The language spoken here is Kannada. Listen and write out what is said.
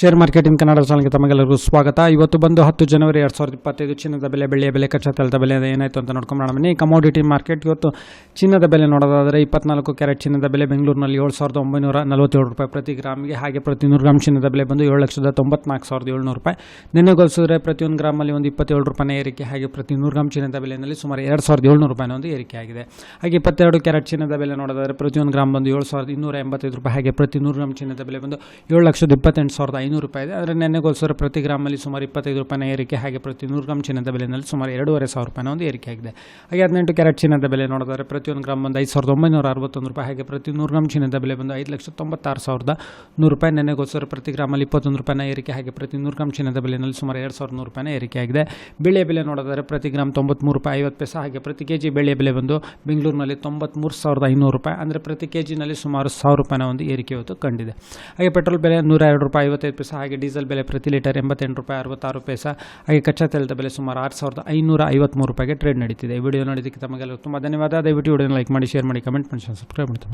ಶೇರ್ ಮಾರ್ಕೆಟ್ ಇನ್ ಕನ್ನಡ ಚಾನಲ್ಗೆ ತಮಗೆಲ್ಲರಿಗೂ ಸ್ವಾಗತ. ಇವತ್ತು ಬಂದು ಹತ್ತು ಜನವರಿ ಎರಡು ಸಾವಿರದ ಇಪ್ಪತ್ತೈದು, ಚಿನ್ನದ ಬೆಲೆ, ಬೆಳ್ಳಿಯ ಬೆಲೆ, ಕಚ್ಚಾ ತೈಲದ ಬೆಲೆ, ಏನಾಯಿತು ಅಂತ ನೋಡ್ಕೊಂಬೋಣ ಬನ್ನಿ ಕಮೋಡಿಟಿ ಮಾರ್ಕೆಟ್ ಇವತ್ತು ಚಿನ್ನದ ಬೆಲೆ ನೋಡೋದಾದರೆ ಇಪ್ಪತ್ನಾಲ್ಕು ಕ್ಯಾರೆಟ್ ಚಿನ್ನದ ಬೆಲೆ ಬೆಂಗಳೂರಿನಲ್ಲಿ ಏಳು ಸಾವಿರದ ಒಂಬೈನೂರ ನಲವತ್ತೇಳು ರೂಪಾಯಿ ಪ್ರತಿ ಗ್ರಾಮಿಗೆ. ಹಾಗೆ ಪ್ರತಿ ನೂರು ಗ್ರಾಮ್ ಚಿನ್ನದ ಬೆಲೆ ಬಂದು ಏಳು ಲಕ್ಷದ ತೊಂಬತ್ನಾಲ್ಕು ಸಾವಿರದ ಏಳ್ನೂರು ರೂಪಾಯಿ. ನಿನ್ನೆ ಗೊಲಿಸಿದ್ರೆ ಪ್ರತಿಯೊಂದು ಗ್ರಾಮಲ್ಲಿ ಒಂದು ಇಪ್ಪತ್ತೇಳು ರೂಪಾಯಿನ ಏರಿಕೆ. ಹಾಗೆ ಪ್ರತಿ ನೂರು ಗ್ರಾಮ್ ಚಿನ್ನದ ಬೆಲೆಯಲ್ಲಿ ಸುಮಾರು ಎರಡು ಸಾವಿರದ ಏಳ್ನೂರು ರೂಪಾಯಿನ ಒಂದು ಏರಿಕೆ ಆಗಿದೆ. ಹಾಗೆ ಇಪ್ಪತ್ತೆರಡು ಕ್ಯಾರೆಟ್ ಚಿನ್ನದ ಬೆಲೆ ನೋಡೋದಾದರೆ ಪ್ರತಿಯೊಂದು ಗ್ರಾಮ್ ಬಂದು ಏಳು ಸಾವಿರದ ಇನ್ನೂರ ಎಂಬತ್ತೈದು ರೂಪಾಯಿ. ಹಾಗೆ ಪ್ರತಿ ನೂರು ಗ್ರಾಮ್ ಚಿನ್ನದ ಬೆಲೆ ಬಂದು ಏಳು ಲಕ್ಷದ ಇಪ್ಪತ್ತೆಂಟು ಸಾವಿರದ ಐನೂರು ರೂಪಾಯಿ ಇದೆ. ಆದರೆ ನೆನ್ನೆಗೋಸ್ಕರ ಪ್ರತಿ ಗ್ರಾಮಲ್ಲಿ ಸುಮಾರು ಇಪ್ಪತ್ತೈದು ರೂಪಾಯಿನ ಏರಿಕೆ ಹಾಗೆ ಪ್ರತಿ ನೂರು ಗ್ರಾಮ್ ಚಿನ್ನದ ಬೆಲೆಯಲ್ಲಿ ಸುಮಾರು ಎರಡೂವರೆ ಸಾವಿರ ರೂಪಾಯಿನ ಒಂದು ಏರಿಕೆ ಆಗಿದೆ. ಹಾಗೆ ಹದಿನೆಂಟು ಕ್ಯಾರೆಟ್ ಚಿನ್ನದ ಬೆಲೆ ನೋಡಿದರೆ ಪ್ರತಿಯೊಂದು ಗ್ರಾಮ್ ಬಂದು ಐದು ಸಾವಿರದ ಒಂಬೈನೂರ ಅರವತ್ತೊಂದು ರೂಪಾಯಿ. ಹಾಗೆ ಪ್ರತಿ ನೂರು ಗ್ರಾಮ್ ಚಿನ್ನದ ಬೆಲೆ ಬಂದು ಐದು ಲಕ್ಷದ ತೊಂಬತ್ತಾರು ಸಾವಿರದ ನೂರು ರೂಪಾಯಿ. ನೆನ್ನೆಗೋಸ್ಕರ ಪ್ರತಿ ಗ್ರಾಮಲ್ಲಿ ಇಪ್ಪತ್ತೊಂದು ರೂಪಾಯಿನ ಏರಿಕೆ ಹಾಗೆ ಪ್ರತಿ ನೂರು ಗ್ರಾಮ್ ಚಿನ್ನದ ಬೆಲೆಯಲ್ಲಿ ಸುಮಾರು ಎರಡು ಸಾವಿರದ ನೂರು ರೂಪಾಯಿನ ಏರಿಕೆ ಆಗಿದೆ. ಬೆಳೆ ಬೆಲೆ ನೋಡಿದರೆ ಪ್ರತಿ ಗ್ರಾಮ್ ತೊಂಬತ್ಮೂರು ರೂಪಾಯಿ ಐವತ್ತು ಪೈಸೆ. ಹಾಗೆ ಪ್ರತಿ ಕೆ ಜಿ ಬೆಳೆ ಬೆಲೆ ಬಂದು ಬೆಂಗಳೂರಿನಲ್ಲಿ ತೊಂಬತ್ಮೂರು ಸಾವಿರದ ಐನೂರು ರೂಪಾಯಿ. ಅಂದರೆ ಪ್ರತಿ ಕೆ ಜಿನಲ್ಲಿ ಸುಮಾರು ಸಾವಿರ ರೂಪಾಯಿನ ಒಂದು ಏರಿಕೆ ಇವತ್ತು ಕಂಡಿದೆ. ಹಾಗೆ ಪೆಟ್ರೋಲ್ ಬೆಲೆ ನೂರ ಎರಡು ರೂಪಾಯಿ ಐವತ್ತೈದು ಪೈಸೆ, ಹಾಗೆ ಡೀಸೆಲ್ ಬೆಲೆ ಪ್ರತಿ ಲೀಟರ್ ಎಂಬತ್ತೆಂಟು ರೂಪಾಯಿ ಅರವತ್ತಾರು ಪೈಸೆ, ಹಾಗೆ ಕಚ್ಚಾ ತೈಲದ ಬೆಲೆ ಸುಮಾರು ಆರು ಸಾವಿರದ ಐನೂರ ಐವತ್ತ್ಮೂರು ರೂಪಾಯಿಗೆ ಟ್ರೇಡ್ ನಡೀತಿದೆ. ಈ ವಿಡಿಯೋ ನೋಡಿದ್ದಕ್ಕೆ ತಮಗೆಲ್ಲ ತುಂಬ ಧನ್ಯವಾದ. ದಯವಿಟ್ಟು ವಿಡಿಯೋನ ಲೈಕ್ ಮಾಡಿ ಶೇರ್ ಮಾಡಿ ಕಮೆಂಟ್ ಮಾಡಿ ಸಬ್ಸ್ಕ್ರೈಬ್ ಮಾಡ್ತೀನಿ